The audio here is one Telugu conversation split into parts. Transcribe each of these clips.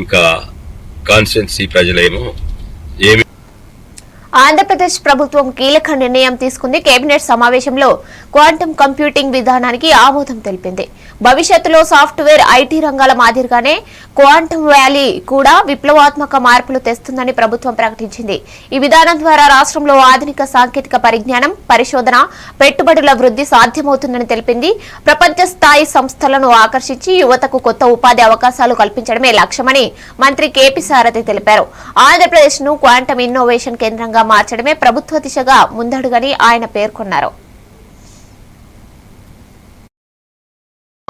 ఇంకా కాన్స్టిట్యున్సీ ప్రజలేమో ఏమి ఆంధ్రప్రదేశ్ ప్రభుత్వం కీలక నిర్ణయం తీసుకుంది కేబినెట్ సమావేశంలో క్వాంటమ్ కంప్యూటింగ్ విధానానికి ఆమోదం తెలిపింది. భవిష్యత్తులో సాఫ్ట్వేర్ ఐటీ రంగాల మాదిరిగానే క్వాంటమ్ వ్యాలీ కూడా విప్లవాత్మక మార్పులు తెస్తుందని ప్రభుత్వం ప్రకటించింది. ఈ విధానం ద్వారా రాష్ట్రంలో ఆధునిక సాంకేతిక పరిజ్ఞానం పరిశోధన పెట్టుబడుల వృద్ధి సాధ్యమవుతుందని తెలిపింది. ప్రపంచ స్థాయి సంస్థలను ఆకర్షించి యువతకు కొత్త ఉపాధి అవకాశాలు కల్పించడమే లక్ష్యమని మంత్రి కేపీ సారథి తెలిపారు. ఆంధ్రప్రదేశ్ను క్వాంటమ్ ఇన్నోవేషన్ కేంద్రంగా మార్చడమే ప్రభుత్వ దిశగా ముందడుగని ఆయన పేర్కొన్నారు.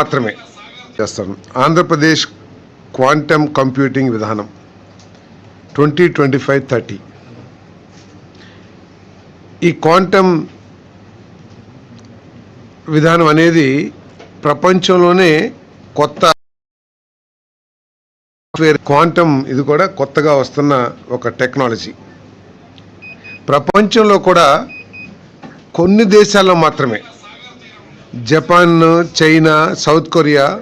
మాత్రమే చేస్తాను. ఆంధ్రప్రదేశ్ క్వాంటమ్ కంప్యూటింగ్ విధానం ట్వంటీ ట్వంటీ ఫైవ్ థర్టీ. ఈ క్వాంటమ్ విధానం అనేది ప్రపంచంలోనే కొత్త సాఫ్ట్వేర్ క్వాంటమ్ ఇది కూడా కొత్తగా వస్తున్న ఒక టెక్నాలజీ. ప్రపంచంలో కూడా కొన్ని దేశాల్లో మాత్రమే జపాన్ చైనా సౌత్ కొరియా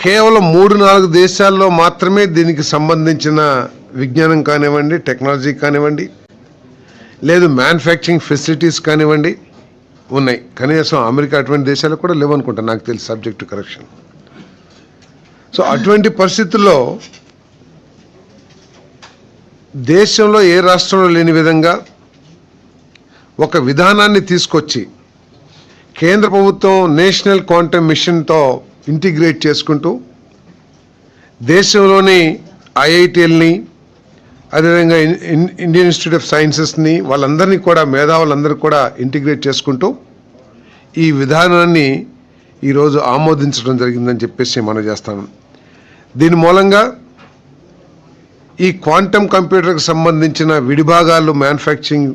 కేవలం మూడు నాలుగు దేశాల్లో మాత్రమే దీనికి సంబంధించిన విజ్ఞానం కానివ్వండి టెక్నాలజీ కానివ్వండి లేదు మ్యానుఫ్యాక్చరింగ్ ఫెసిలిటీస్ కానివ్వండి ఉన్నాయి. కనీసం అమెరికా అటువంటి దేశాలు కూడా లేవనుకుంటా నాకు తెలిసి సబ్జెక్ట్ కరెక్షన్ సో అటువంటి పరిస్థితుల్లో దేశంలో ఏ రాష్ట్రంలో లేని విధంగా ఒక విధానాన్ని తీసుకొచ్చి కేంద్ర ప్రభుత్వం నేషనల్ క్వాంటమ్ మిషన్తో ఇంటిగ్రేట్ చేసుకుంటూ దేశంలోని ఐఐటీఎల్ని అదేవిధంగా ఇండియన్ ఇన్స్టిట్యూట్ ఆఫ్ సైన్సెస్ని వాళ్ళందరినీ కూడా మేధావులందరూ కూడా ఇంటిగ్రేట్ చేసుకుంటూ ఈ విధానాన్ని ఈరోజు ఆమోదించడం జరిగిందని చెప్పేసి మనం చేస్తాను దీని మూలంగా ఈ క్వాంటమ్ కంప్యూటర్కి సంబంధించిన విడిభాగాలు మ్యానుఫ్యాక్చరింగ్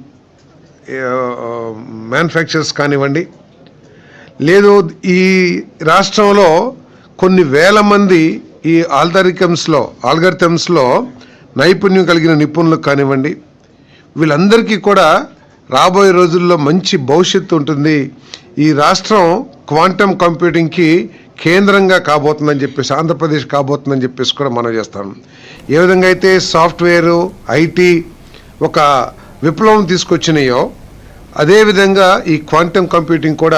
మ్యానుఫ్యాక్చర్స్ కానివ్వండి లేదు ఈ రాష్ట్రంలో కొన్ని వేల మంది ఈ ఆల్దరికమ్స్లో ఆల్గరిథమ్స్లో నైపుణ్యం కలిగిన నిపుణులు కానివ్వండి వీళ్ళందరికీ కూడా రాబోయే రోజుల్లో మంచి భవిష్యత్తు ఉంటుంది. ఈ రాష్ట్రం క్వాంటమ్ కంప్యూటింగ్కి కేంద్రంగా కాబోతుందని చెప్పేసి ఆంధ్రప్రదేశ్ కాబోతుందని చెప్పేసి కూడా మనం చేస్తాం. ఏ విధంగా అయితే సాఫ్ట్వేరు ఐటీ ఒక విప్లవం తీసుకొచ్చినాయో అదేవిధంగా ఈ క్వాంటమ్ కంప్యూటింగ్ కూడా